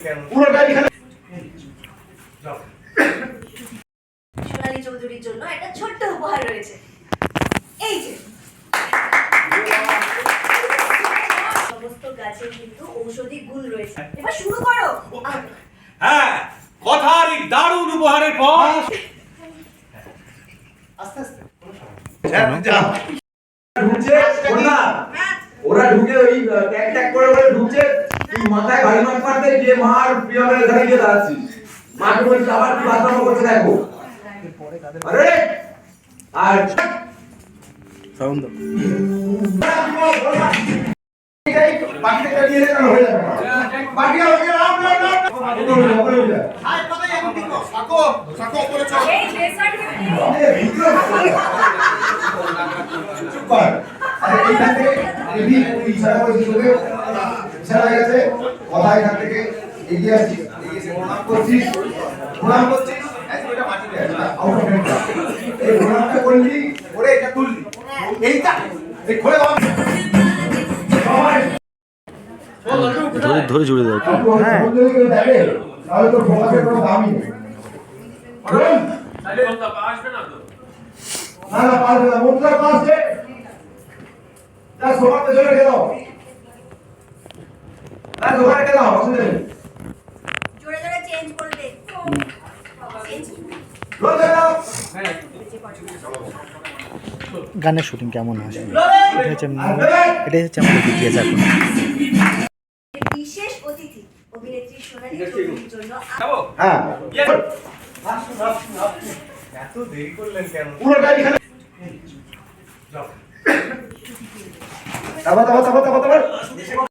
পুরোটা এখানে সোনালী চৌধুরীর জন্য একটা ছোট্ট উপহার রয়েছে। এই যে। সমস্ত গাছের কিন্তু ঔষধি গুণ রয়েছে। এবার শুরু করো। হ্যাঁ কথার এই দারুণ উপহারের পর ঢুকছে ওরা ওরা ঢুকে ওই ট্যাগ ট্যাগ করে করে ঢুকছে তুই মাথায় ভারী মাছ মারতে গিয়ে মার পিয়নের ঘরে গিয়ে দাঁড়াচ্ছিস মাকে বলছিস আবার কি বাথরুম করছে দেখো আরে আর সাউন্ড বাকিটা দিয়ে দেন হয়ে যাবে বাকি হয়ে গেল আপ না না উপরে উঠে যা এই ডেজার্ট আরে ভিতরে চুপ কর আরে এইখান থেকে যদি করেছিস তোকে ইশারা হয়ে গেছে কথা এখান থেকে এগিয়ে এসে প্রণাম করছিস প্রণাম এই না প্রণামটা করলি ওরে এটা তুললি। এইটা এই খোলে ধরে ধরে জুড়ে দাও। হ্যাঁ। তাহলে তোর ফোকাসের কোনো দামই নেই। বলুন। না না পারবে না। মুদ্রা পাশে যা সোমার পেছনে রেখে না সোমার রেখে দাও অসুবিধা নেই জোরে জোরে চেঞ্জ করবে। গানের শুটিং কেমন হয়? এটা হচ্ছে এটাই হচ্ছে আমাদের বিটিএস এখন বিশেষ অতিথি অভিনেত্রী সোনালী চৌধুরীর জন্য যাব হ্যাঁ। এত দেরি করলেন কেন? পুরোটা এখানে দাবা দাবা দাবা দাবা দাবা